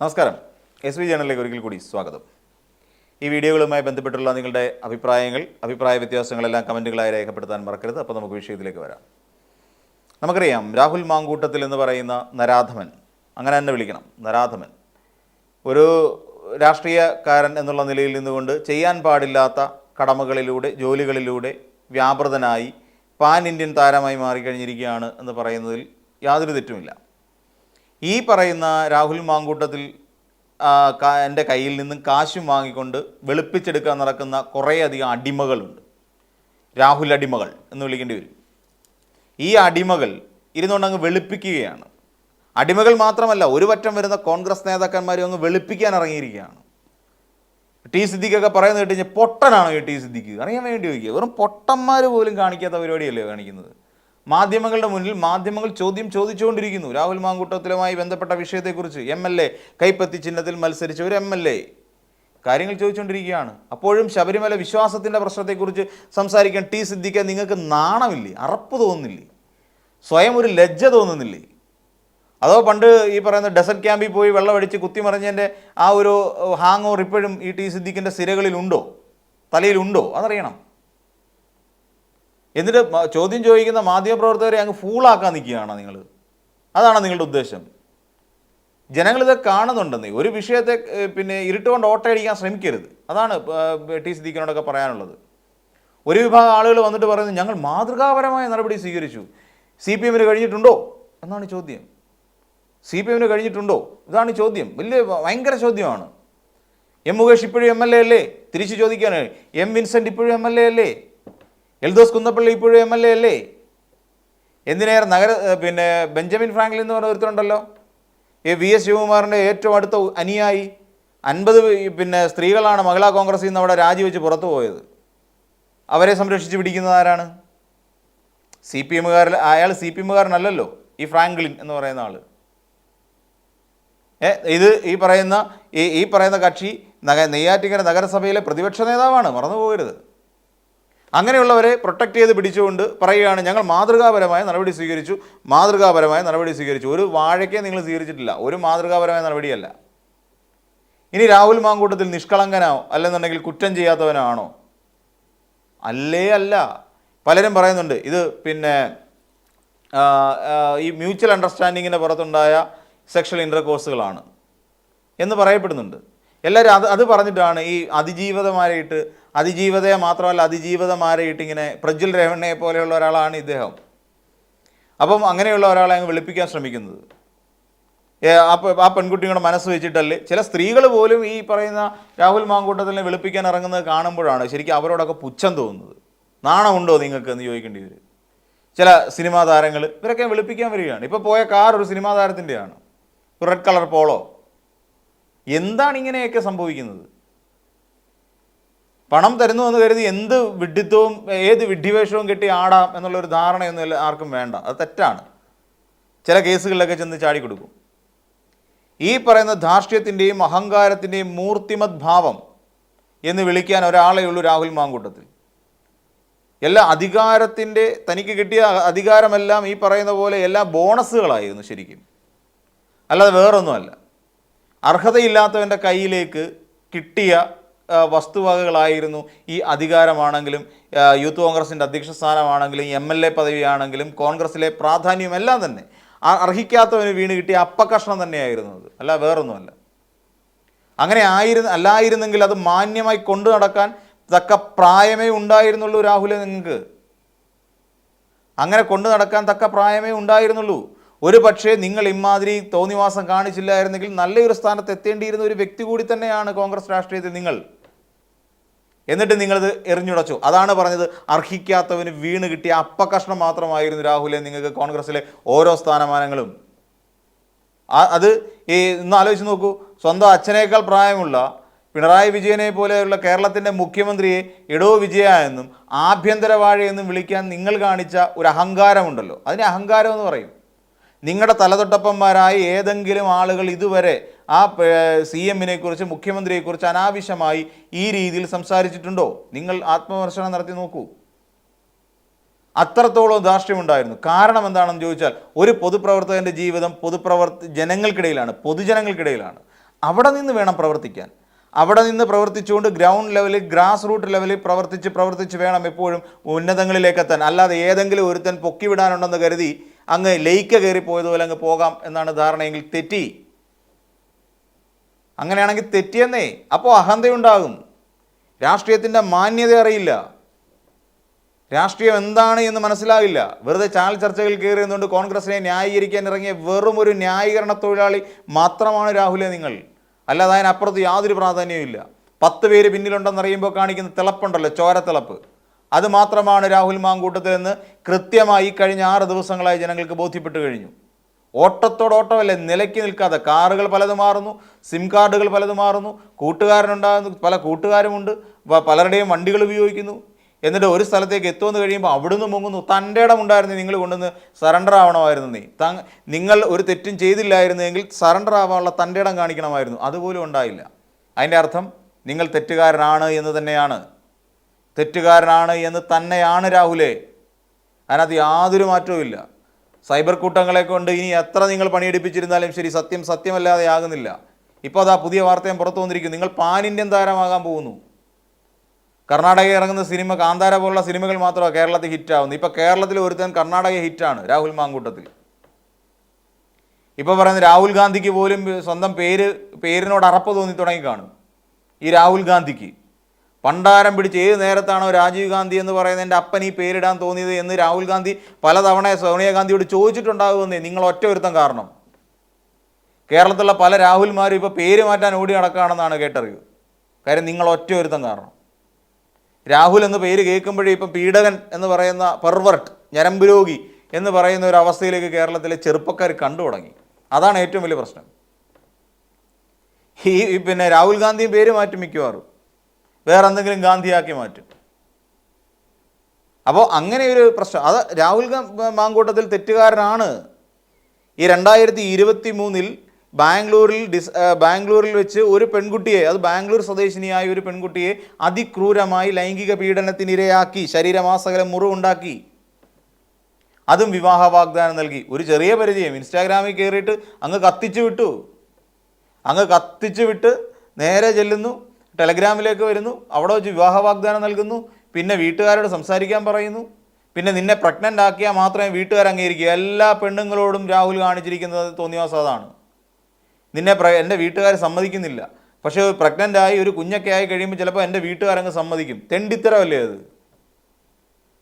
നമസ്കാരം. S V ജേണലിലേക്ക് ഒരിക്കൽ കൂടി സ്വാഗതം. ഈ വീഡിയോകളുമായി ബന്ധപ്പെട്ടുള്ള നിങ്ങളുടെ അഭിപ്രായങ്ങൾ അഭിപ്രായ വ്യത്യാസങ്ങളെല്ലാം കമന്റുകളായി രേഖപ്പെടുത്താൻ മറക്കരുത്. അപ്പോൾ നമുക്ക് വിഷയത്തിലേക്ക് വരാം. നമുക്കറിയാം രാഹുൽ മാങ്കൂട്ടത്തിൽ എന്ന് പറയുന്ന നരാധമൻ അങ്ങനെ തന്നെ വിളിക്കണം നരാധമൻ. ഒരു രാഷ്ട്രീയക്കാരൻ എന്നുള്ള നിലയിൽ നിന്നുകൊണ്ട് ചെയ്യാൻ പാടില്ലാത്ത കടമകളിലൂടെ ജോലികളിലൂടെ വ്യാപൃതനായി പാൻ ഇന്ത്യൻ താരമായി മാറിക്കഴിഞ്ഞിരിക്കുകയാണ് എന്ന് പറയുന്നതിൽ യാതൊരു തെറ്റുമില്ല. ഈ പറയുന്ന രാഹുൽ മാങ്കൂട്ടത്തിൽ എന്റെ കയ്യിൽ നിന്നും കാശും വാങ്ങിക്കൊണ്ട് വെളുപ്പിച്ചെടുക്കാൻ നടക്കുന്ന കുറേയധികം അടിമകളുണ്ട്. രാഹുൽ അടിമകൾ എന്ന് വിളിക്കേണ്ടി വരും. ഈ അടിമകൾ ഇരുന്നുകൊണ്ട് അങ്ങ് വെളുപ്പിക്കുകയാണ്. അടിമകൾ മാത്രമല്ല ഒരു പറ്റം വരുന്ന കോൺഗ്രസ് നേതാക്കന്മാരും അങ്ങ് വെളുപ്പിക്കാൻ ഇറങ്ങിയിരിക്കുകയാണ്. ടി സിദ്ദിഖൊക്കെ പറയുന്നത് കേട്ട് കഴിഞ്ഞാൽ പൊട്ടനാണോ ഈ ടി സിദ്ദിഖ്. അറിയാൻ വേണ്ടി ചോദിക്കുക വെറും പൊട്ടന്മാർ പോലും കാണിക്കാത്ത പരിപാടിയല്ലേ കാണിക്കുന്നത്? മാധ്യമങ്ങളുടെ മുന്നിൽ മാധ്യമങ്ങൾ ചോദ്യം ചോദിച്ചുകൊണ്ടിരിക്കുന്നു. രാഹുൽ മാങ്കൂട്ടത്തിലുമായി ബന്ധപ്പെട്ട വിഷയത്തെക്കുറിച്ച് എം എൽ എ കൈപ്പത്തി ചിഹ്നത്തിൽ മത്സരിച്ച ഒരു എം എൽ എ കാര്യങ്ങൾ ചോദിച്ചുകൊണ്ടിരിക്കുകയാണ്. അപ്പോഴും ശബരിമല വിശ്വാസത്തിന്റെ പ്രശ്നത്തെക്കുറിച്ച് സംസാരിക്കാൻ ടി സിദ്ധിക്കാൻ നിങ്ങൾക്ക് നാണമില്ലേ? അറപ്പ് തോന്നുന്നില്ലേ? സ്വയം ഒരു ലജ്ജ തോന്നുന്നില്ലേ? അതോ പണ്ട് ഈ പറയുന്ന ഡെസർട്ട് ക്യാമ്പിൽ പോയി വെള്ളമടിച്ച് കുത്തിമറിഞ്ഞതിന്റെ ആ ഒരു ഹാങ് ഓവർ ഇപ്പോഴും ഈ ടി സിദ്ദിഖിന്റെ സിരകളിലുണ്ടോ? തലയിലുണ്ടോ? അതറിയണം. എന്നിട്ട് ചോദ്യം ചോദിക്കുന്ന മാധ്യമപ്രവർത്തകരെ അങ്ങ് ഫൂളാക്കാൻ നിൽക്കുകയാണോ നിങ്ങൾ. അതാണ് നിങ്ങളുടെ ഉദ്ദേശം. ജനങ്ങളിത് കാണുന്നുണ്ടെന്നേ. ഒരു വിഷയത്തെ പിന്നെ ഇരുട്ടുകൊണ്ട് ഓട്ടയടിക്കാൻ ശ്രമിക്കരുത്. അതാണ് ടി സിദ്ദീഖിനോടൊക്കെ പറയാനുള്ളത്. ഒരു വിഭാഗം ആളുകൾ വന്നിട്ട് പറയുന്നത് ഞങ്ങൾ മാതൃകാപരമായ നടപടി സ്വീകരിച്ചു. സി പി എമ്മിന് കഴിഞ്ഞിട്ടുണ്ടോ? എന്നാണ് ചോദ്യം. സി പി എമ്മിന് കഴിഞ്ഞിട്ടുണ്ടോ? ഇതാണ് ചോദ്യം. വലിയ ഭയങ്കര ചോദ്യമാണ്. എം മുകേഷ് ഇപ്പോഴും എം എൽ എ അല്ലേ? തിരിച്ചു ചോദിക്കാനാണ് എം വിൻസെന്റ് ഇപ്പോഴും എം എൽ എ അല്ലേ? എൽദോസ് കുന്നപ്പള്ളി ഇപ്പോഴും എം എൽ എ അല്ലേ? എന്തിനേറെ നഗര പിന്നെ ബെഞ്ചമിൻ ഫ്രാങ്ക്ലിൻ എന്ന് പറഞ്ഞ ഒരുത്തരുണ്ടല്ലോ? ഈ വി എസ് ശിവകുമാറിന്റെ ഏറ്റവും അടുത്ത അനിയായി അൻപത് പിന്നെ സ്ത്രീകളാണ് മഹിളാ കോൺഗ്രസിൽ നിന്ന് അവിടെ രാജിവെച്ച് പുറത്തു പോയത്. അവരെ സംരക്ഷിച്ച് പിടിക്കുന്നത് ആരാണ്? സി പി എമ്മുകാരിൽ അയാൾ സി പി എമ്മുകാരനല്ലല്ലോ ഈ ഫ്രാങ്ക്ലിൻ എന്ന് പറയുന്ന ആൾ ഏ ഇത് ഈ പറയുന്ന ഈ പറയുന്ന കക്ഷി നഗ നെയ്യാറ്റിങ്കര നഗരസഭയിലെ പ്രതിപക്ഷ നേതാവാണ് മറന്നു പോകരുത് അങ്ങനെയുള്ളവരെ പ്രൊട്ടക്റ്റ് ചെയ്ത് പിടിച്ചുകൊണ്ട് പറയുകയാണ് ഞങ്ങൾ മാതൃകാപരമായ നടപടി സ്വീകരിച്ചു മാതൃകാപരമായ നടപടി സ്വീകരിച്ചു. ഒരു വാഴയ്ക്കേ നിങ്ങൾ സ്വീകരിച്ചിട്ടില്ല ഒരു മാതൃകാപരമായ നടപടിയല്ല. ഇനി രാഹുൽ മാങ്കൂട്ടത്തിൽ നിഷ്കളങ്കനോ അല്ലെന്നുണ്ടെങ്കിൽ കുറ്റം ചെയ്യാത്തവനാണോ? അല്ലേ അല്ല. പലരും പറയുന്നുണ്ട് ഇത് പിന്നെ ഈ മ്യൂച്വൽ അണ്ടർസ്റ്റാൻഡിങ്ങിന്റെ പുറത്തുണ്ടായ സെക്ഷൽ ഇന്റർകോഴ്സുകളാണ് എന്ന് പറയപ്പെടുന്നുണ്ട്. എല്ലാവരും അത് അത് പറഞ്ഞിട്ടാണ് ഈ അതിജീവിതമാരായിട്ട് അതിജീവിതയെ മാത്രമല്ല അതിജീവിതമാരായിട്ട് ഇങ്ങനെ പ്രജ്വൽ രേവണ്ണയെ പോലെയുള്ള ഒരാളാണ് ഇദ്ദേഹം. അപ്പം അങ്ങനെയുള്ള ഒരാളെ അങ്ങ് വെളുപ്പിക്കാൻ ശ്രമിക്കുന്നത്. ആ പെൺകുട്ടിയുടെ മനസ്സ് വെച്ചിട്ടല്ലേ ചില സ്ത്രീകൾ പോലും ഈ പറയുന്ന രാഹുൽ മാങ്കൂട്ടത്തിനെ വെളുപ്പിക്കാൻ ഇറങ്ങുന്നത് കാണുമ്പോഴാണ് ശരിക്കും അവരോടൊക്കെ പുച്ഛം തോന്നുന്നത്. നാണമുണ്ടോ നിങ്ങൾക്ക് എന്ന് ചോദിക്കേണ്ടി വരും. ചില സിനിമാ താരങ്ങൾ ഇവരൊക്കെ വെളുപ്പിക്കാൻ വരികയാണ്. ഇപ്പോൾ പോയ കാർ ഒരു സിനിമാ താരത്തിന്റെയാണ്. Red colour Polo. എന്താണ് ഇങ്ങനെയൊക്കെ സംഭവിക്കുന്നത്? പണം തരുന്നു എന്ന് കരുതി എന്ത് വിഡ്ഢിത്വവും ഏത് വിഡ്ഢിവേഷവും കെട്ടി ആടാം എന്നുള്ളൊരു ധാരണയൊന്നും ആർക്കും വേണ്ട. അത് തെറ്റാണ്. ചില കേസുകളിലൊക്കെ ചെന്ന് ചാടി കൊടുക്കും. ഈ പറയുന്ന ധാർഷ്ട്യത്തിന്റെയും അഹങ്കാരത്തിന്റെയും മൂർത്തിമത് ഭാവം എന്ന് വിളിക്കാൻ ഒരാളേ ഉള്ളൂ രാഹുൽ മാങ്കൂട്ടത്തിൽ. എല്ലാ അധികാരത്തിന്റെ തനിക്ക് കിട്ടിയ അധികാരമെല്ലാം ഈ പറയുന്ന പോലെ എല്ലാ ബോണസുകളായിരുന്നു ശരിക്കും. അല്ലാതെ വേറൊന്നുമല്ല. അർഹതയില്ലാത്തവന്റെ കയ്യിലേക്ക് കിട്ടിയ വസ്തുവകകളായിരുന്നു ഈ അധികാരമാണെങ്കിലും യൂത്ത് കോൺഗ്രസിന്റെ അധ്യക്ഷ സ്ഥാനമാണെങ്കിലും എം എൽ എ പദവിയാണെങ്കിലും കോൺഗ്രസിലെ പ്രാധാന്യമെല്ലാം തന്നെ അർഹിക്കാത്തവന് വീണ് കിട്ടിയ അപ്പക്കഷ്ണം തന്നെയായിരുന്നു അത്. അല്ല വേറൊന്നുമല്ല. അങ്ങനെ ആയിരുന്നു അല്ലായിരുന്നെങ്കിൽ അത് മാന്യമായി കൊണ്ടു നടക്കാൻ തക്ക പ്രായമേ ഉണ്ടായിരുന്നുള്ളൂ രാഹുലെ നിങ്ങൾക്ക്. അങ്ങനെ കൊണ്ടു നടക്കാൻ തക്ക പ്രായമേ ഉണ്ടായിരുന്നുള്ളൂ. ഒരു പക്ഷേ നിങ്ങൾ ഇമാതിരി തോന്നിവാസം കാണിച്ചില്ലായിരുന്നെങ്കിൽ നല്ലൊരു സ്ഥാനത്ത് എത്തേണ്ടിയിരുന്ന ഒരു വ്യക്തി കൂടി തന്നെയാണ് കോൺഗ്രസ് രാഷ്ട്രീയത്തിൽ നിങ്ങൾ. എന്നിട്ട് നിങ്ങളത് എറിഞ്ഞുടച്ചു. അതാണ് പറഞ്ഞത് അർഹിക്കാത്തവന് വീണ് കിട്ടിയ അപ്പകഷ്ണം മാത്രമായിരുന്നു രാഹുലെ നിങ്ങൾക്ക് കോൺഗ്രസ്സിലെ ഓരോ സ്ഥാനമാനങ്ങളും. അത് ഈ ഇന്ന് ആലോചിച്ച് നോക്കൂ സ്വന്തം അച്ഛനേക്കാൾ പ്രായമുള്ള പിണറായി വിജയനെ പോലെയുള്ള കേരളത്തിന്റെ മുഖ്യമന്ത്രിയെ ഇടോ വിജയ എന്നും ആഭ്യന്തര വാഴ എന്നും വിളിക്കാൻ നിങ്ങൾ കാണിച്ച ഒരു അഹങ്കാരമുണ്ടല്ലോ. അതിനെ അഹങ്കാരം എന്ന് പറയും. നിങ്ങളുടെ തലതൊട്ടപ്പന്മാരായ ഏതെങ്കിലും ആളുകൾ ഇതുവരെ ആ സി കുറിച്ച് മുഖ്യമന്ത്രിയെക്കുറിച്ച് അനാവശ്യമായി ഈ രീതിയിൽ സംസാരിച്ചിട്ടുണ്ടോ? നിങ്ങൾ ആത്മവിമർശനം നടത്തി നോക്കൂ. അത്രത്തോളം ധാർഷ്ട്യമുണ്ടായിരുന്നു. കാരണം എന്താണെന്ന് ചോദിച്ചാൽ ഒരു പൊതുപ്രവർത്തകന്റെ ജീവിതം പൊതുപ്രവർത്തി ജനങ്ങൾക്കിടയിലാണ് പൊതുജനങ്ങൾക്കിടയിലാണ്. അവിടെ നിന്ന് വേണം പ്രവർത്തിക്കാൻ. അവിടെ നിന്ന് പ്രവർത്തിച്ചുകൊണ്ട് ഗ്രൗണ്ട് ലെവലിൽ ഗ്രാസ് റൂട്ട് ലെവലിൽ പ്രവർത്തിച്ച് പ്രവർത്തിച്ച് വേണം എപ്പോഴും ഉന്നതങ്ങളിലേക്ക് എത്താൻ. അല്ലാതെ ഏതെങ്കിലും ഒരുത്തൻ പൊക്കി വിടാനുണ്ടെന്ന് കരുതി അങ്ങ് ലയിക്ക കയറി പോയതുപോലെ അങ്ങ് പോകാം എന്നാണ് ധാരണയെങ്കിൽ തെറ്റി. അങ്ങനെയാണെങ്കിൽ തെറ്റിയെന്നേ. അപ്പോൾ അഹന്തയുണ്ടാകും. രാഷ്ട്രീയത്തിന്റെ മാന്യത അറിയില്ല. രാഷ്ട്രീയം എന്താണ് എന്ന് മനസ്സിലാവില്ല. വെറുതെ ചാനൽ ചർച്ചകൾ കയറി നിന്നുകൊണ്ട് കോൺഗ്രസിനെ ന്യായീകരിക്കാൻ ഇറങ്ങിയ വെറും ഒരു ന്യായീകരണ തൊഴിലാളി മാത്രമാണ് രാഹുലെ നിങ്ങൾ. അല്ലാതെ അതിനപ്പുറത്ത് യാതൊരു പ്രാധാന്യവും ഇല്ല. പത്ത് പേര് പിന്നിലുണ്ടെന്ന് അറിയുമ്പോൾ കാണിക്കുന്ന തിളപ്പുണ്ടല്ലോ ചോരത്തിളപ്പ്. അത് മാത്രമാണ് രാഹുൽ മാങ്കൂട്ടത്തിൽ നിന്ന് കൃത്യമായി കഴിഞ്ഞ ആറ് ദിവസങ്ങളായി ജനങ്ങൾക്ക് ബോധ്യപ്പെട്ടു കഴിഞ്ഞു. ഓട്ടത്തോടോട്ടമല്ലേ നിലയ്ക്ക് നിൽക്കാതെ. കാറുകൾ പലതും മാറുന്നു സിം കാർഡുകൾ പലതും മാറുന്നു കൂട്ടുകാരനുണ്ടാകുന്നു പല കൂട്ടുകാരുമുണ്ട് പലരുടെയും വണ്ടികൾ ഉപയോഗിക്കുന്നു. എന്നിട്ട് ഒരു സ്ഥലത്തേക്ക് എത്തുമെന്ന് കഴിയുമ്പോൾ അവിടുന്ന് മുങ്ങുന്നു. തന്റെ ഇടമുണ്ടായിരുന്നു നിങ്ങൾ കൊണ്ടുവന്ന് സറണ്ടർ ആവണമായിരുന്നു നീ. ത നിങ്ങൾ ഒരു തെറ്റും ചെയ്തില്ലായിരുന്നെങ്കിൽ സറണ്ടർ ആവാനുള്ള തന്റെ ഇടം കാണിക്കണമായിരുന്നു. അതുപോലും ഉണ്ടായില്ല. അതിന്റെ അർത്ഥം നിങ്ങൾ തെറ്റുകാരനാണ് എന്ന് തന്നെയാണ്. തെറ്റുകാരനാണ് എന്ന് തന്നെയാണ് രാഹുലേ. അതിനകത്ത് യാതൊരു മാറ്റവും സൈബർ കൂട്ടങ്ങളെ കൊണ്ട് ഇനി എത്ര നിങ്ങൾ പണിയെടുപ്പിച്ചിരുന്നാലും ശരി സത്യം സത്യമല്ലാതെ ആകുന്നില്ല. ഇപ്പോൾ അതാ പുതിയ വാർത്തയും പുറത്തു വന്നിരിക്കുന്നു. നിങ്ങൾ പാൻ ഇന്ത്യൻ താരമാകാൻ പോകുന്നു. കർണാടകയിൽ ഇറങ്ങുന്ന സിനിമ കാന്താര പോലുള്ള സിനിമകൾ മാത്രമാണ് കേരളത്തിൽ ഹിറ്റാവുന്നത്. ഇപ്പോൾ കേരളത്തിൽ ഒരുത്തൻ കർണാടക ഹിറ്റാണ് രാഹുൽ മാങ്കൂട്ടത്തിൽ. ഇപ്പോൾ പറയുന്നത് രാഹുൽ ഗാന്ധിക്ക് പോലും സ്വന്തം പേര് പേരിനോട് അറപ്പ് തോന്നി തുടങ്ങി കാണും. ഈ രാഹുൽ ഗാന്ധിക്ക്. പണ്ടാരം പിടിച്ച് ഏത് നേരത്താണോ രാജീവ് ഗാന്ധി എന്ന് പറയുന്നതിന്റെ അപ്പൻ ഈ പേരിടാൻ തോന്നിയത് എന്ന് രാഹുൽ ഗാന്ധി പലതവണ സോണിയാഗാന്ധിയോട് ചോദിച്ചിട്ടുണ്ടാകുമെന്നേ നിങ്ങൾ ഒറ്റ ഒരുത്തം കാരണം. കേരളത്തിലുള്ള പല രാഹുൽമാരും ഇപ്പോൾ പേര് മാറ്റാൻ ഓടി നടക്കുകയാണെന്നാണ് കേട്ടറിവ്. കാര്യം നിങ്ങൾ ഒറ്റ ഒരുത്തം കാരണം. രാഹുൽ എന്ന് പേര് കേൾക്കുമ്പോഴേ ഇപ്പം പീഡകൻ എന്ന് പറയുന്ന പെർവർട്ട് ഞരമ്പ് രോഗി എന്ന് പറയുന്ന ഒരു അവസ്ഥയിലേക്ക് കേരളത്തിലെ ചെറുപ്പക്കാർ കണ്ടു തുടങ്ങി. അതാണ് ഏറ്റവും വലിയ പ്രശ്നം. ഈ ഈ പിന്നെ രാഹുൽ ഗാന്ധിയും പേര് മാറ്റി മിക്കവാറും. വേറെ എന്തെങ്കിലും ഗാന്ധിയാക്കി മാറ്റും. അപ്പോൾ അങ്ങനെ ഒരു പ്രശ്നം. അത് രാഹുൽ മാങ്കൂട്ടത്തിൽ തെറ്റുകാരനാണ്. ഈ രണ്ടായിരത്തി ഇരുപത്തി മൂന്നിൽ ബാംഗ്ലൂരിൽ ഡിസ് ബാംഗ്ലൂരിൽ വെച്ച് ഒരു പെൺകുട്ടിയെ അത് ബാംഗ്ലൂർ സ്വദേശിനിയായ ഒരു പെൺകുട്ടിയെ അതിക്രൂരമായി ലൈംഗിക പീഡനത്തിനിരയാക്കി ശരീരമാസകലം മുറിവുണ്ടാക്കി. അതും വിവാഹ വാഗ്ദാനം നൽകി. ഒരു ചെറിയ പരിചയം. ഇൻസ്റ്റാഗ്രാമിൽ കയറിയിട്ട് അങ്ങ് കത്തിച്ചു വിട്ടു. അങ്ങ് കത്തിച്ചു വിട്ട് നേരെ ചെല്ലുന്നു. ടെലഗ്രാമിലേക്ക് വരുന്നു. അവിടെ വെച്ച് വിവാഹ വാഗ്ദാനം നൽകുന്നു. പിന്നെ വീട്ടുകാരോട് സംസാരിക്കാൻ പറയുന്നു. പിന്നെ നിന്നെ പ്രഗ്നന്റ് ആക്കിയാൽ മാത്രമേ വീട്ടുകാർ അംഗീകരിക്കുക എല്ലാ പെണ്ണുങ്ങളോടും രാഹുൽ കാണിച്ചിരിക്കുന്നത് തോന്നിയാസ് അതാണ്. നിന്നെ പ്ര എന്റെ വീട്ടുകാർ സമ്മതിക്കുന്നില്ല. പക്ഷേ പ്രഗ്നന്റ് ആയി ഒരു കുഞ്ഞൊക്കെ ആയി കഴിയുമ്പോൾ ചിലപ്പോൾ എന്റെ വീട്ടുകാരങ്ങ് സമ്മതിക്കും. തെണ്ടിത്തരമല്ലേ അത്?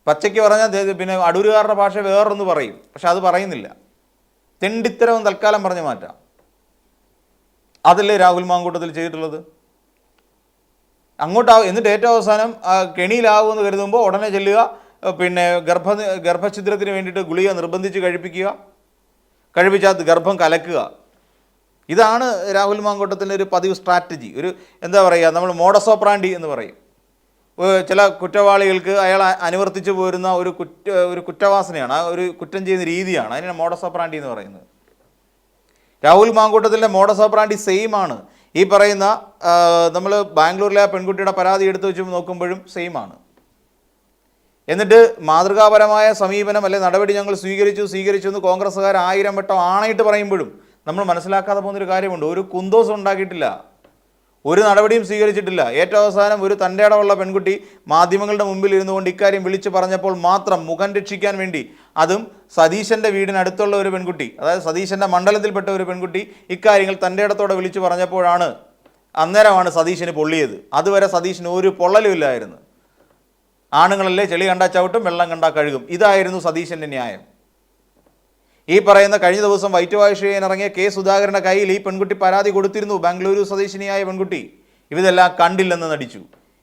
പച്ചയ്ക്ക് പറഞ്ഞാൽ പിന്നെ അടൂരുകാരുടെ ഭാഷ വേറൊന്ന് പറയും. പക്ഷെ അത് പറയുന്നില്ല. തെണ്ടിത്തരവും തൽക്കാലം പറഞ്ഞു മാറ്റാം. അതല്ലേ രാഹുൽ മാങ്കൂട്ടത്തിൽ ചെയ്തിട്ടുള്ളത്? അങ്ങോട്ടാ എന്നിട്ട് ഏറ്റവും അവസാനം കെണിയിലാവുമെന്ന് കരുതുമ്പോൾ ഉടനെ ചെല്ലുക. പിന്നെ ഗർഭ ഗർഭഛിദ്രത്തിന് വേണ്ടിയിട്ട് ഗുളിക നിർബന്ധിച്ച് കഴിപ്പിക്കുക. കഴിപ്പിച്ചാൽ ഗർഭം കലക്കുക. ഇതാണ് രാഹുൽ മാങ്കോട്ടത്തിന്റെ ഒരു പതിവ് സ്ട്രാറ്റജി. ഒരു എന്താ പറയുക നമ്മൾ മോഡസോപ്രാൻഡി എന്ന് പറയും. ചില കുറ്റവാളികൾക്ക് അയാൾ അനുവർത്തിച്ചു പോരുന്ന ഒരു കുറ്റ ഒരു കുറ്റവാസനയാണ്. ആ ഒരു കുറ്റം ചെയ്യുന്ന രീതിയാണ്. അതിനാണ് മോഡസോപ്രാൻഡി എന്ന് പറയുന്നത്. രാഹുൽ മാങ്കൂട്ടത്തിന്റെ പ്രാണ്ടി സെയിം ആണ് ഈ പറയുന്ന നമ്മൾ ബാംഗ്ലൂരിലെ ആ പെൺകുട്ടിയുടെ പരാതി എടുത്തു വെച്ച് നോക്കുമ്പോഴും സെയിം ആണ്. എന്നിട്ട് മാതൃകാപരമായ സമീപനം അല്ലെ നടപടി ഞങ്ങൾ സ്വീകരിച്ചു സ്വീകരിച്ചു എന്ന് കോൺഗ്രസ്സുകാർ ആയിരം വട്ടം ആണയിട്ട് പറയുമ്പോഴും നമ്മൾ മനസ്സിലാക്കാതെ പോകുന്നൊരു കാര്യമുണ്ട്. ഒരു കുന്തോസം ഉണ്ടാക്കിയിട്ടില്ല. ഒരു നടപടിയും സ്വീകരിച്ചിട്ടില്ല. ഏറ്റവും അവസാനം ഒരു തന്റെ ഇടമുള്ള പെൺകുട്ടി മാധ്യമങ്ങളുടെ മുമ്പിൽ ഇരുന്നുകൊണ്ട് ഇക്കാര്യം വിളിച്ചു പറഞ്ഞപ്പോൾ മാത്രം മുഖം രക്ഷിക്കാൻ വേണ്ടി അതും സതീശന്റെ വീടിനടുത്തുള്ള ഒരു പെൺകുട്ടി അതായത് സതീശന്റെ മണ്ഡലത്തിൽപ്പെട്ട ഒരു പെൺകുട്ടി ഇക്കാര്യങ്ങൾ തന്റെ ഇടത്തോടെ വിളിച്ചു പറഞ്ഞപ്പോഴാണ് അന്നേരമാണ് സതീശന് പൊള്ളിയത്. അതുവരെ സതീശന് ഒരു പൊള്ളലും ഇല്ലായിരുന്നു. ആണുങ്ങളല്ലേ ചെളി കണ്ടാ ചവിട്ടും വെള്ളം കണ്ടാ കഴുകും. ഇതായിരുന്നു സതീശന്റെ ന്യായം. ഈ പറയുന്ന കഴിഞ്ഞ ദിവസം വൈറ്റ് വാഷ് ചെയ്യാൻ ഇറങ്ങിയ കെ സുധാകരന്റെ കയ്യിൽ ഈ പെൺകുട്ടി പരാതി കൊടുത്തിരുന്നു. ബാംഗ്ലൂരു സ്വദേശിനിയായ പെൺകുട്ടി. ഇവരെല്ലാം കണ്ടില്ലെന്ന് നടിച്ചു.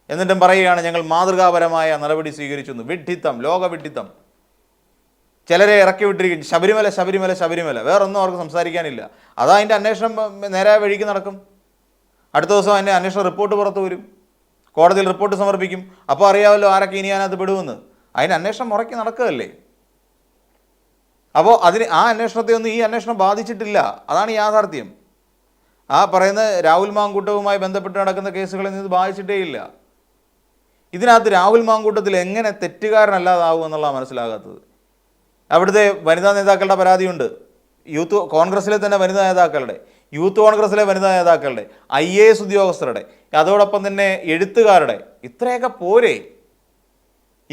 എന്നിട്ടും പറയുകയാണ് ഞങ്ങൾ മാതൃകാപരമായ നടപടി സ്വീകരിച്ചു വിഡ്ഢിത്തം ലോക വിഡ്ഢിത്തം. ചിലരെ ഇറക്കി വിട്ടിരിക്കും ശബരിമല ശബരിമല ശബരിമല. വേറൊന്നും അവർക്ക് സംസാരിക്കാനില്ല. അതാ അതിന്റെ അന്വേഷണം നേരായ നേരെ വഴിക്ക് നടക്കും. അടുത്ത ദിവസം അതിന്റെ അന്വേഷണ റിപ്പോർട്ട് പുറത്തു വരും. കോടതിയിൽ റിപ്പോർട്ട് സമർപ്പിക്കും. അപ്പോൾ അറിയാമല്ലോ ആരൊക്കെ ഇനി അതിനകത്ത് പെടുമെന്ന്. അതിന് അന്വേഷണം മുറയ്ക്ക് നടക്കുകയല്ലേ? അപ്പോൾ അതിന് ആ അന്വേഷണത്തെ ഒന്നും ഈ അന്വേഷണം ബാധിച്ചിട്ടില്ല. അതാണ് യാഥാർത്ഥ്യം. ആ പറയുന്ന രാഹുൽ മാങ്കൂട്ടവുമായി ബന്ധപ്പെട്ട് നടക്കുന്ന കേസുകളിൽ നിന്ന് ബാധിച്ചിട്ടേ ഇല്ല. ഇതിനകത്ത് രാഹുൽ മാങ്കൂട്ടത്തിൽ എങ്ങനെ തെറ്റുകാരനല്ലാതാവും എന്നുള്ളതാണ് മനസ്സിലാകാത്തത്. അവിടുത്തെ വനിതാ നേതാക്കളുടെ പരാതിയുണ്ട്. യൂത്ത് കോൺഗ്രസ്സിലെ തന്നെ വനിതാ നേതാക്കളുടെ യൂത്ത് കോൺഗ്രസ്സിലെ വനിതാ നേതാക്കളുടെ ഐ എ എസ് ഉദ്യോഗസ്ഥരുടെ അതോടൊപ്പം തന്നെ എഴുത്തുകാരുടെ ഇത്രയൊക്കെ പോരെ.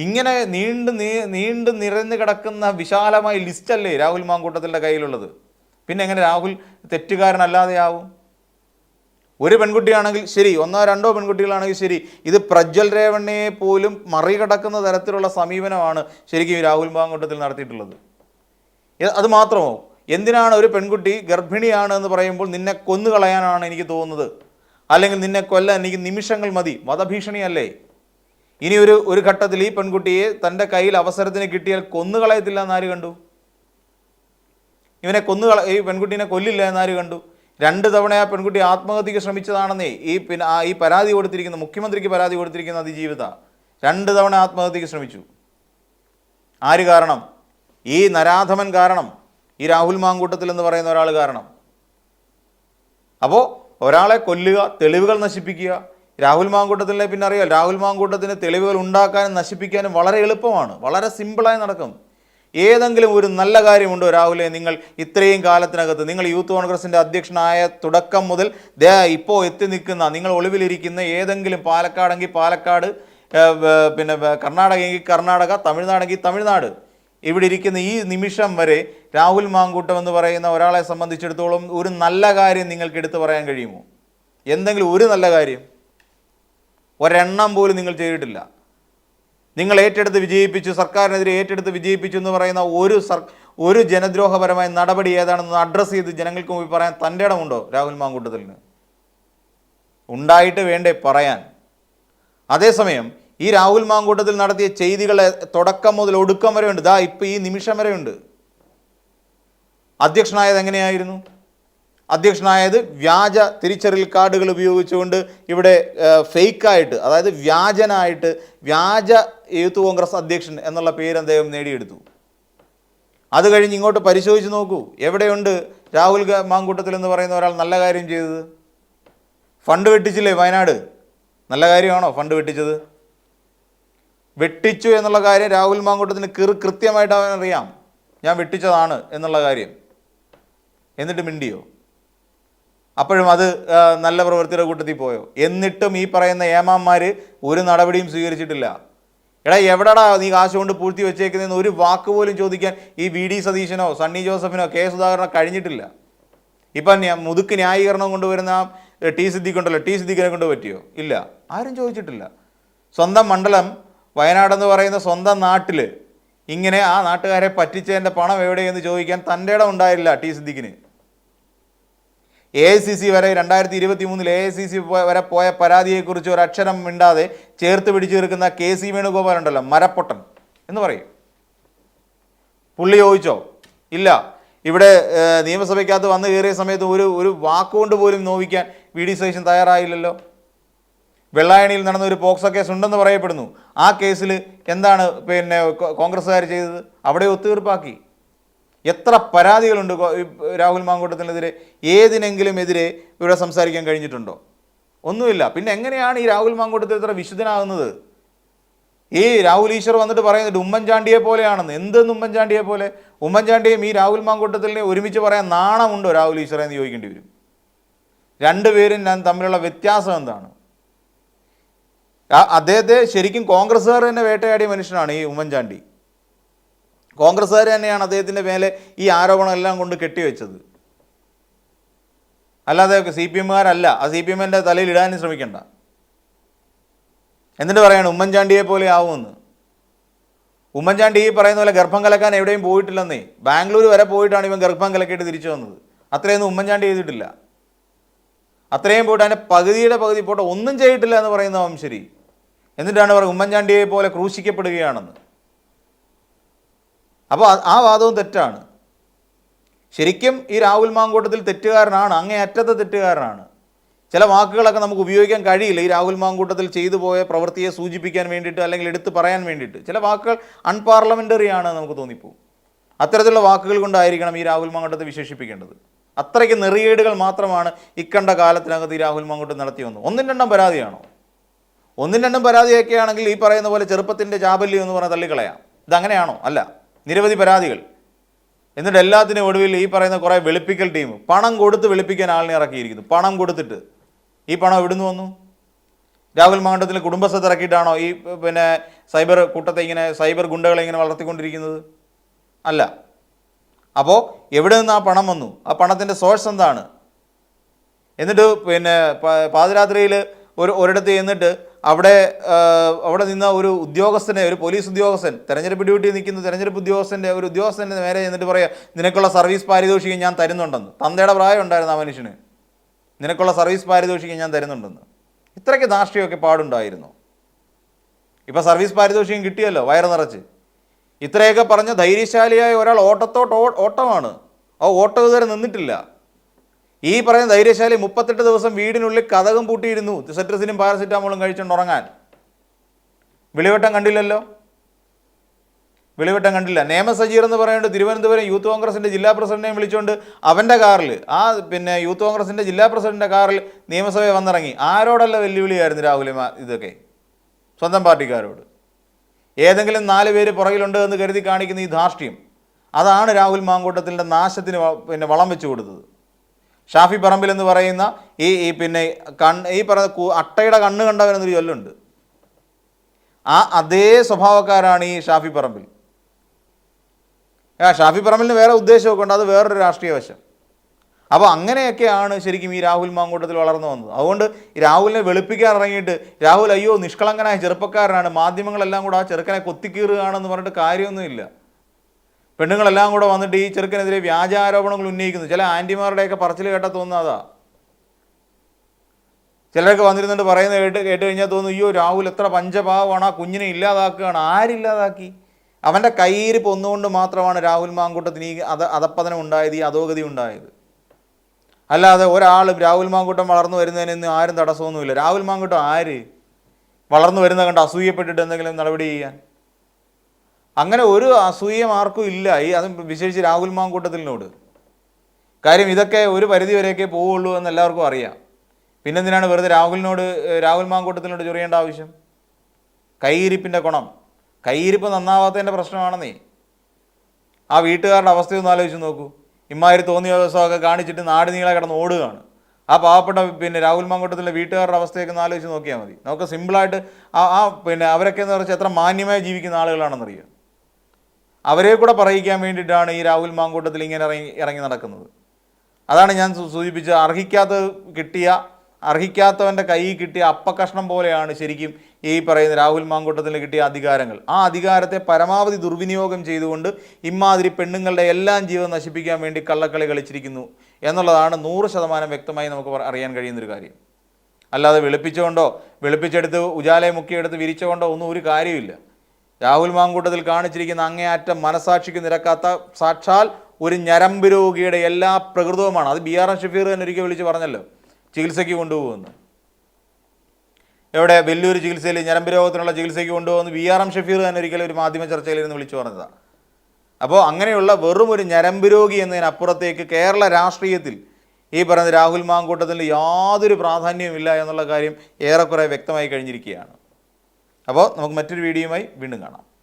ഇങ്ങനെ നീണ്ടു നീണ്ടു നിറഞ്ഞു കിടക്കുന്ന വിശാലമായ ലിസ്റ്റല്ലേ രാഹുൽ മാങ്കൂട്ടത്തിന്റെ കയ്യിലുള്ളത്? പിന്നെ എങ്ങനെ രാഹുൽ തെറ്റുകാരനല്ലാതെയാവും? ഒരു പെൺകുട്ടിയാണെങ്കിൽ ശരി ഒന്നോ രണ്ടോ പെൺകുട്ടികളാണെങ്കിൽ ശരി ഇത് പ്രജ്വൽ രേവണ്ണയെ പോലും മറികടക്കുന്ന തരത്തിലുള്ള സമീപനമാണ് ശരിക്കും രാഹുൽ മാങ്കൂട്ടത്തിൽ നടത്തിയിട്ടുള്ളത്. അത് മാത്രമോ? എന്തിനാണ് ഒരു പെൺകുട്ടി ഗർഭിണിയാണ് എന്ന് പറയുമ്പോൾ നിന്നെ കൊന്നുകളയാനാണ് എനിക്ക് തോന്നുന്നത്? അല്ലെങ്കിൽ നിന്നെ കൊല്ലാൻ എനിക്ക് നിമിഷങ്ങൾ മതി വധഭീഷണിയല്ലേ? ഇനി ഒരു ഒരു ഘട്ടത്തിൽ ഈ പെൺകുട്ടിയെ തന്റെ കയ്യിൽ അവസരത്തിന് കിട്ടിയാൽ കൊന്നുകളയത്തില്ല എന്നാര് കണ്ടു? ഇവനെ കൊന്നുകള ഈ പെൺകുട്ടീനെ കൊല്ലില്ല എന്നാര് കണ്ടു? രണ്ട് തവണ ആ പെൺകുട്ടി ആത്മഹത്യക്ക് ശ്രമിച്ചതാണെന്നേ ഈ പിന്നെ ഈ പരാതി കൊടുത്തിരിക്കുന്ന മുഖ്യമന്ത്രിക്ക് പരാതി കൊടുത്തിരിക്കുന്ന അതിജീവിത. രണ്ട് തവണ ആത്മഹത്യക്ക് ശ്രമിച്ചു. ആര് കാരണം? ഈ നരാധമൻ കാരണം ഈ രാഹുൽ മാങ്കൂട്ടത്തിൽ എന്ന് പറയുന്ന ഒരാൾ കാരണം. അപ്പോൾ ഒരാളെ കൊല്ലുക തെളിവുകൾ നശിപ്പിക്കുക രാഹുൽ മാങ്കൂട്ടത്തിനെ പിന്നെ അറിയാം രാഹുൽ മാങ്കൂട്ടത്തിന് തെളിവുകൾ ഉണ്ടാക്കാനും നശിപ്പിക്കാനും വളരെ എളുപ്പമാണ്. വളരെ സിമ്പിളായി നടക്കും. ഏതെങ്കിലും ഒരു നല്ല കാര്യമുണ്ടോ രാഹുലെ നിങ്ങൾ ഇത്രയും കാലത്തിനകത്ത്? നിങ്ങൾ യൂത്ത് കോൺഗ്രസിന്റെ അധ്യക്ഷനായ തുടക്കം മുതൽ ദേ ഇപ്പോൾ എത്തി നിൽക്കുന്ന നിങ്ങൾ ഒളിവിലിരിക്കുന്ന ഏതെങ്കിലും പാലക്കാടെങ്കിൽ പാലക്കാട് പിന്നെ കർണാടകയെങ്കിൽ കർണാടക തമിഴ്നാടെങ്കിൽ തമിഴ്നാട്. ഇവിടെ ഇരിക്കുന്ന ഈ നിമിഷം വരെ രാഹുൽ മാങ്കൂട്ടം എന്ന് പറയുന്ന ഒരാളെ സംബന്ധിച്ചിടത്തോളം ഒരു നല്ല കാര്യം നിങ്ങൾക്ക് എടുത്തു പറയാൻ കഴിയുമോ? എന്തെങ്കിലും ഒരു നല്ല കാര്യം. ഒരെണ്ണം പോലും നിങ്ങൾ ചെയ്തിട്ടില്ല. നിങ്ങൾ ഏറ്റെടുത്ത് വിജയിപ്പിച്ചു സർക്കാരിനെതിരെ ഏറ്റെടുത്ത് വിജയിപ്പിച്ചു എന്ന് പറയുന്ന ഒരു സർ ഒരു ജനദ്രോഹപരമായ നടപടി ഏതാണെന്ന് അഡ്രസ്സ് ചെയ്ത് ജനങ്ങൾക്ക് മുമ്പിൽ പറയാൻ തന്റെ ഇടമുണ്ടോ രാഹുൽ മാങ്കൂട്ടത്തിന് ഉണ്ടായിട്ട് വേണ്ടേ പറയാൻ. അതേസമയം ഈ രാഹുൽ മാങ്കൂട്ടത്തിൽ നടത്തിയ ചെയ്തികളെ തുടക്കം മുതൽ ഒടുക്കം വരെ ഉണ്ട് ദാ ഇപ്പം ഈ നിമിഷം വരെ ഉണ്ട് അധ്യക്ഷനായത് എങ്ങനെയായിരുന്നു? അധ്യക്ഷനായത് വ്യാജ തിരിച്ചറിൽ കാർഡുകൾ ഉപയോഗിച്ചുകൊണ്ട് ഇവിടെ ഫേക്കായിട്ട് അതായത് വ്യാജനായിട്ട് വ്യാജ യൂത്ത് കോൺഗ്രസ് അധ്യക്ഷൻ എന്നുള്ള പേര് അദ്ദേഹം നേടിയെടുത്തു. അത് കഴിഞ്ഞ് ഇങ്ങോട്ട് പരിശോധിച്ച് നോക്കൂ. എവിടെയുണ്ട് രാഹുൽ മാങ്കൂട്ടത്തിൽ എന്ന് പറയുന്ന ഒരാൾ നല്ല കാര്യം ചെയ്തത്? ഫണ്ട് വെട്ടിച്ചില്ലേ വയനാട്? നല്ല കാര്യമാണോ ഫണ്ട് വെട്ടിച്ചത്? വെട്ടിച്ചു എന്നുള്ള കാര്യം രാഹുൽ മാങ്കൂട്ടത്തിന് കൃ കൃത്യമായിട്ട് അവനറിയാം. ഞാൻ വെട്ടിച്ചതാണ് എന്നുള്ള കാര്യം. എന്നിട്ട് മിണ്ടിയോ? അപ്പോഴും അത് നല്ല പ്രവൃത്തിയുടെ കൂട്ടത്തിൽ പോയോ? എന്നിട്ടും ഈ പറയുന്ന ഏമാന്മാർ ഒരു നടപടിയും സ്വീകരിച്ചിട്ടില്ല. എടാ എവിടെടാ നീ കാശ് കൊണ്ട് പൂഴ്ത്തി വെച്ചേക്കുന്നതെന്ന് ഒരു വാക്ക് പോലും ചോദിക്കാൻ ഈ വി ഡി സതീശനോ സണ്ണി ജോസഫിനോ കെ സുധാകരനോ കഴിഞ്ഞിട്ടില്ല. ഇപ്പം മുതുക്ക് ന്യായീകരണം കൊണ്ടുവരുന്ന ടി ടി സിദ്ദിഖുണ്ടല്ലോ ടി സിദ്ദിഖിനെ കൊണ്ട് പറ്റിയോ? ഇല്ല. ആരും ചോദിച്ചിട്ടില്ല. സ്വന്തം മണ്ഡലം വയനാടെന്ന് പറയുന്ന സ്വന്തം നാട്ടിൽ ഇങ്ങനെ ആ നാട്ടുകാരെ പറ്റിച്ചതിന്റെ പണം എവിടെയെന്ന് ചോദിക്കാൻ തന്റെ ഇടം ഉണ്ടായില്ല ടി സിദ്ദിഖിന്. എ ഐ സി സി വരെ രണ്ടായിരത്തി ഇരുപത്തി മൂന്നിൽ എ ഐ സി സി വരെ പോയ പരാതിയെക്കുറിച്ച് ഒരു അക്ഷരം മിണ്ടാതെ ചേർത്ത് പിടിച്ചു തീർക്കുന്ന കെ സി വേണുഗോപാൽ ഉണ്ടല്ലോ മരപ്പൊട്ടൻ എന്ന് പറയും. പുള്ളി ചോദിച്ചോ? ഇല്ല. ഇവിടെ നിയമസഭയ്ക്കകത്ത് വന്നു കയറിയ സമയത്ത് ഒരു ഒരു വാക്കുകൊണ്ട് പോലും നോവിക്കാൻ വി ഡി സതീശൻ തയ്യാറായില്ലല്ലോ. വെള്ളായണിയിൽ നടന്ന ഒരു പോക്സോ കേസ് ഉണ്ടെന്ന് പറയപ്പെടുന്നു. ആ കേസിൽ എന്താണ് പിന്നെ കോൺഗ്രസ്സുകാർ ചെയ്തത്? അവിടെ ഒത്തുതീർപ്പാക്കി. എത്ര പരാതികളുണ്ട് രാഹുൽ മാങ്കൂട്ടത്തിനെതിരെ? ഏതിനെങ്കിലും എതിരെ ഇവിടെ സംസാരിക്കാൻ കഴിഞ്ഞിട്ടുണ്ടോ? ഒന്നുമില്ല. പിന്നെ എങ്ങനെയാണ് ഈ രാഹുൽ മാങ്കൂട്ടത്തിൽ ഇത്ര വിശുദ്ധനാകുന്നത്? ഈ രാഹുൽ ഈശ്വർ വന്നിട്ട് പറയുന്നത് ഉമ്മൻചാണ്ടിയെ പോലെയാണെന്ന്. എന്തെന്ന് ഉമ്മൻചാണ്ടിയെ പോലെ? ഉമ്മൻചാണ്ടിയും ഈ രാഹുൽ മാങ്കൂട്ടത്തിനെ ഒരുമിച്ച് പറയാൻ നാണമുണ്ടോ രാഹുൽ ഈശ്വറെ എന്ന് ചോദിക്കേണ്ടി വരും. രണ്ടുപേരും ഞാൻ തമ്മിലുള്ള വ്യത്യാസം എന്താണ്? അദ്ദേഹത്തെ ശരിക്കും കോൺഗ്രസ്സുകാർ തന്നെ വേട്ടയാടിയ മനുഷ്യനാണ് ഈ ഉമ്മൻചാണ്ടി. കോൺഗ്രസ്സുകാർ തന്നെയാണ് അദ്ദേഹത്തിന്റെ മേലെ ഈ ആരോപണമെല്ലാം കൊണ്ട് കെട്ടിവെച്ചത്. അല്ലാതെ സി പി എമ്മുകാരല്ല ആ സി പി എമ്മിന്റെ തലയിൽ ഇടാനും ശ്രമിക്കണ്ട. എന്നിട്ട് പറയാണ് ഉമ്മൻചാണ്ടിയെ പോലെ ആവുമെന്ന്. ഉമ്മൻചാണ്ടി ഈ പറയുന്ന പോലെ ഗർഭം കലക്കാൻ എവിടെയും പോയിട്ടില്ലെന്നേ. ബാംഗ്ലൂർ വരെ പോയിട്ടാണ് ഇവൻ ഗർഭം കലക്കിയിട്ട് തിരിച്ചു വന്നത്. അത്രയൊന്നും ഉമ്മൻചാണ്ടി ചെയ്തിട്ടില്ല. അത്രയും പോയിട്ട് അതിന്റെ പകുതിയുടെ പകുതി പോട്ടെ ഒന്നും ചെയ്തിട്ടില്ല എന്ന് പറയുന്ന ശരി എന്നിട്ടാണ് പറയുക ഉമ്മൻചാണ്ടിയെ പോലെ ക്രൂശിക്കപ്പെടുകയാണെന്ന്. അപ്പോൾ ആ- വാദവും തെറ്റാണ്. ശരിക്കും ഈ രാഹുൽ മാങ്കൂട്ടത്തിൽ തെറ്റുകാരനാണ് അങ്ങേ അങ്ങേയറ്റത്തെ തെറ്റുകാരനാണ്. ചില വാക്കുകളൊക്കെ നമുക്ക് ഉപയോഗിക്കാൻ കഴിയില്ല. ഈ രാഹുൽ മാങ്കൂട്ടത്തിൽ ചെയ്തു പോയ പ്രവൃത്തിയെ സൂചിപ്പിക്കാൻ വേണ്ടിയിട്ട് അല്ലെങ്കിൽ എടുത്ത് പറയാൻ വേണ്ടിയിട്ട്. ചില വാക്കുകൾ അൺപാർലമെന്ററി ആണ് നമുക്ക് തോന്നിപ്പോവും അത്തരത്തിലുള്ള വാക്കുകൾ കൊണ്ടായിരിക്കണം ഈ രാഹുൽ മാങ്കൂട്ടത്തെ വിശേഷിപ്പിക്കേണ്ടത്. അത്രയ്ക്ക് നെറിയേടുകൾ മാത്രമാണ് ഇക്കണ്ട കാലത്തിനകത്ത് ഈ രാഹുൽ മാങ്കൂട്ടം നടത്തി വന്നത്. ഒന്നും രണ്ടും പരാതിയാണോ? ഒന്നും രണ്ടും പരാതിയൊക്കെ ആണെങ്കിൽ ഈ പറയുന്ന പോലെ ചെറുപ്പത്തിന്റെ ചാബല്യം എന്ന് പറഞ്ഞാൽ തള്ളിക്കളയാം. ഇതങ്ങനെയാണോ? അല്ല. നിരവധി പരാതികൾ. എന്നിട്ട് എല്ലാത്തിനും ഒടുവിൽ ഈ പറയുന്ന കുറേ വെളുപ്പിക്കൽ ടീം പണം കൊടുത്ത് വെളുപ്പിക്കാൻ ആളിനെ ഇറക്കിയിരിക്കുന്നു. പണം കൊടുത്തിട്ട്. ഈ പണം എവിടുന്ന് വന്നു? രാഹുൽ മാണ്ഡത്തിൽ കുടുംബസ്ഥത്ത് ഇറക്കിയിട്ടാണോ ഈ പിന്നെ സൈബർ കൂട്ടത്തെ ഇങ്ങനെ സൈബർ ഗുണ്ടകളെ ഇങ്ങനെ വളർത്തിക്കൊണ്ടിരിക്കുന്നത്? അല്ല. അപ്പോൾ എവിടെ നിന്ന് ആ പണം വന്നു? ആ പണത്തിന്റെ സോഴ്സ് എന്താണ്? എന്നിട്ട് പിന്നെ പാതിരാത്രിയിൽ ഒരു ഒരിടത്ത് ചെന്നിട്ട് അവിടെ അവിടെ നിന്ന ഒരു ഉദ്യോഗസ്ഥനെ ഒരു പോലീസ് ഉദ്യോഗസ്ഥൻ തെരഞ്ഞെടുപ്പ് ഡ്യൂട്ടി നിൽക്കുന്ന തെരഞ്ഞെടുപ്പ് ഉദ്യോഗസ്ഥന്റെ ഒരു ഉദ്യോഗസ്ഥന്റെ നേരെ എന്നിട്ട് പറയാം നിനക്കുള്ള സർവീസ് പാരിതോഷികം ഞാൻ തരുന്നുണ്ടെന്ന്. തന്തയുടെ പ്രായം ഉണ്ടായിരുന്നു ആ മനുഷ്യന്. നിനക്കുള്ള സർവീസ് പാരിതോഷികം ഞാൻ തരുന്നുണ്ടെന്ന്. ഇത്രയ്ക്ക് ധാർഷ്ട്യമൊക്കെ പാടുണ്ടായിരുന്നു. ഇപ്പം സർവീസ് പാരിതോഷികം കിട്ടിയല്ലോ വയറ് നിറച്ച്. ഇത്രയൊക്കെ പറഞ്ഞ ധൈര്യശാലിയായ ഒരാൾ ഓട്ടത്തോട്ട് ഓട്ടമാണ്. ആ ഓട്ടം ഇതുവരെ നിന്നിട്ടില്ല. ഈ പറയുന്ന ധൈര്യശാലി മുപ്പത്തെട്ട് ദിവസം വീടിനുള്ളിൽ കഥകം പൂട്ടിയിരുന്നു. സെട്രസിനും പാരസിറ്റാമോളും കഴിച്ചുകൊണ്ട് ഉറങ്ങാൻ. വിളിവട്ടം കണ്ടില്ലല്ലോ? വിളിവട്ടം കണ്ടില്ല. നേമ സജീർ എന്ന് പറയുന്നത് തിരുവനന്തപുരം യൂത്ത് കോൺഗ്രസിന്റെ ജില്ലാ പ്രസിഡന്റിനെയും വിളിച്ചുകൊണ്ട് അവന്റെ കാറിൽ ആ പിന്നെ യൂത്ത് കോൺഗ്രസിന്റെ ജില്ലാ പ്രസിഡന്റിന്റെ കാറിൽ നിയമസഭയിൽ വന്നിറങ്ങി. ആരോടല്ല വെല്ലുവിളിയായിരുന്നു രാഹുൽ ഇതൊക്കെ? സ്വന്തം പാർട്ടിക്കാരോട്. ഏതെങ്കിലും നാല് പേര് പുറകിലുണ്ട് എന്ന് കരുതി കാണിക്കുന്ന ഈ ധാർഷ്ട്യം അതാണ് രാഹുൽ മാങ്കൂട്ടത്തിന്റെ നാശത്തിന് പിന്നെ വളം വെച്ചു കൊടുത്തത്. ഷാഫി പറമ്പിൽ എന്ന് പറയുന്ന ഈ ഈ പിന്നെ കണ്ണ് ഈ പറ അട്ടയുടെ കണ്ണ് കണ്ടവനെന്നൊരു ചൊല്ലുണ്ട്. ആ അതേ സ്വഭാവക്കാരാണ് ഈ ഷാഫി പറമ്പിൽ. ഷാഫി പറമ്പിലിന് വേറെ ഉദ്ദേശമൊക്കെ ഉണ്ട്. അത് വേറൊരു രാഷ്ട്രീയ വശം. അപ്പോൾ അങ്ങനെയൊക്കെയാണ് ശരിക്കും ഈ രാഹുൽ മാങ്കൂട്ടത്തിൽ വളർന്നു വന്നത്. അതുകൊണ്ട് രാഹുലിനെ വെളുപ്പിക്കാൻ ഇറങ്ങിയിട്ട് രാഹുൽ അയ്യോ നിഷ്കളങ്കനായ ചെറുപ്പക്കാരനാണ്. മാധ്യമങ്ങളെല്ലാം കൂടെ ആ ചെറുക്കനെ കൊത്തിക്കീറുകയാണെന്ന് പറഞ്ഞിട്ട് കാര്യമൊന്നുമില്ല. പെണ്ണുങ്ങളെല്ലാം കൂടെ വന്നിട്ട് ഈ ചെറുക്കനെതിരെ വ്യാജാരോപണങ്ങൾ ഉന്നയിക്കുന്നു. ചില ആന്റിമാരുടെയൊക്കെ പറച്ചിൽ കേട്ടാൽ തോന്നുന്നതാ ചിലരൊക്കെ വന്നിരുന്നിട്ട് പറയുന്നത് കേട്ട് കേട്ട് കഴിഞ്ഞാൽ തോന്നുന്നു അയ്യോ രാഹുൽ എത്ര പഞ്ചഭാവമാണ് ആ കുഞ്ഞിനെ ഇല്ലാതാക്കുകയാണ്. ആരില്ലാതാക്കി അവന്റെ കയ്യിരിപ്പ് ഒന്നുകൊണ്ട് മാത്രമാണ് രാഹുൽ മാങ്കൂട്ടത്തിന് ഈ അത അധപ്പതനം ഉണ്ടായത് ഈ അധോഗതി ഉണ്ടായത്. അല്ലാതെ ഒരാളും രാഹുൽ മാങ്കൂട്ടം വളർന്നു വരുന്നതിനൊന്നും ആരും തടസ്സമൊന്നുമില്ല. രാഹുൽ മാങ്കൂട്ടം ആര്? വളർന്നു വരുന്ന കണ്ട് അസൂയപ്പെട്ടിട്ട് എന്തെങ്കിലും നടപടി ചെയ്യാൻ? അങ്ങനെ ഒരു അസൂയം ആർക്കും ഇല്ല. ഈ അത് വിശേഷിച്ച് രാഹുൽ മാങ്കൂട്ടത്തിനോട് കാര്യം ഇതൊക്കെ ഒരു പരിധി വരെയൊക്കെ പോവുള്ളൂ എന്ന് എല്ലാവർക്കും അറിയാം. പിന്നെന്തിനാണ് വെറുതെ രാഹുലിനോട് രാഹുൽ മാങ്കൂട്ടത്തിനോട് ചൊറിയേണ്ട ആവശ്യം? കൈയിരിപ്പിന്റെ ഗുണം കൈയിരിപ്പ് നന്നാവാത്തതിന്റെ പ്രശ്നമാണെന്നേ. ആ വീട്ടുകാരുടെ അവസ്ഥയൊന്ന് ആലോചിച്ച് നോക്കൂ. ഇമ്മാതിരി തോന്നിയ ദിവസമൊക്കെ കാണിച്ചിട്ട് നാട് നീളെ കിടന്ന് ഓടുകയാണ്. ആ പാവപ്പെട്ട പിന്നെ രാഹുൽ മാങ്കൂട്ടത്തിലെ വീട്ടുകാരുടെ അവസ്ഥയൊക്കെ ഒന്ന് ആലോചിച്ച് നോക്കിയാൽ മതി. നമുക്ക് സിമ്പിളായിട്ട് ആ ആ പിന്നെ അവരൊക്കെ എന്ന് പറഞ്ഞാൽ എത്ര മാന്യമായി ജീവിക്കുന്ന ആളുകളാണെന്നറിയാം. അവരെ കൂടെ പറയിക്കാൻ വേണ്ടിയിട്ടാണ് ഈ രാഹുൽ മാങ്കൂട്ടത്തിൽ ഇങ്ങനെ ഇറങ്ങി ഇറങ്ങി നടക്കുന്നത്. അതാണ് ഞാൻ സൂചിപ്പിച്ചത്. സൂചിപ്പിച്ച അർഹിക്കാത്ത കിട്ടിയ അർഹിക്കാത്തവന്റെ കയ്യിൽ കിട്ടിയ അപ്പക്കഷ്ണം പോലെയാണ് ശരിക്കും ഈ പറയുന്ന രാഹുൽ മാങ്കൂട്ടത്തിന് കിട്ടിയ അധികാരങ്ങൾ. ആ അധികാരത്തെ പരമാവധി ദുർവിനിയോഗം ചെയ്തുകൊണ്ട് ഇമാതിരി പെണ്ണുങ്ങളുടെ എല്ലാം ജീവൻ നശിപ്പിക്കാൻ വേണ്ടി കള്ളക്കളി കളിച്ചിരിക്കുന്നു എന്നുള്ളതാണ് നൂറ് ശതമാനം വ്യക്തമായി നമുക്ക് അറിയാൻ കഴിയുന്നൊരു കാര്യം. അല്ലാതെ വെളുപ്പിച്ചുകൊണ്ടോ വെളുപ്പിച്ചെടുത്ത് ഉജാലയെ മുക്കിയെടുത്ത് വിരിച്ചുകൊണ്ടോ ഒന്നും ഒരു കാര്യമില്ല രാഹുൽ മാങ്കൂട്ടത്തിൽ കാണിച്ചിരിക്കുന്ന അങ്ങേയറ്റം മനസാക്ഷിക്ക് നിരക്കാത്ത സാക്ഷാൽ ഒരു ഞരമ്പ് രോഗിയുടെ എല്ലാ പ്രകൃതവുമാണ്. അത് ബി ആർ എം ഷഫീർ തന്നെ ഒരിക്കൽ വിളിച്ച് പറഞ്ഞല്ലോ ചികിത്സയ്ക്ക് കൊണ്ടുപോകുമെന്ന്. എവിടെ? വലിയൊരു ചികിത്സയിൽ ഞരമ്പ് രോഗത്തിനുള്ള ചികിത്സയ്ക്ക് കൊണ്ടുപോകുന്നു ബി ആർ എം ഷഫീർ തന്നെ ഒരിക്കൽ ഒരു മാധ്യമ ചർച്ചയിൽ ഇരുന്ന് വിളിച്ചു പറഞ്ഞതാണ് അപ്പോൾ അങ്ങനെയുള്ള വെറും ഒരു ഞരമ്പ് രോഗി എന്നതിനപ്പുറത്തേക്ക് കേരള രാഷ്ട്രീയത്തിൽ ഈ പറയുന്ന രാഹുൽ മാങ്കൂട്ടത്തിൽ യാതൊരു പ്രാധാന്യവുമില്ല എന്നുള്ള കാര്യം ഏറെക്കുറെ വ്യക്തമായി കഴിഞ്ഞിരിക്കുകയാണ്. അപ്പോൾ നമുക്ക് മറ്റൊരു വീഡിയോയുമായി വീണ്ടും കാണാം.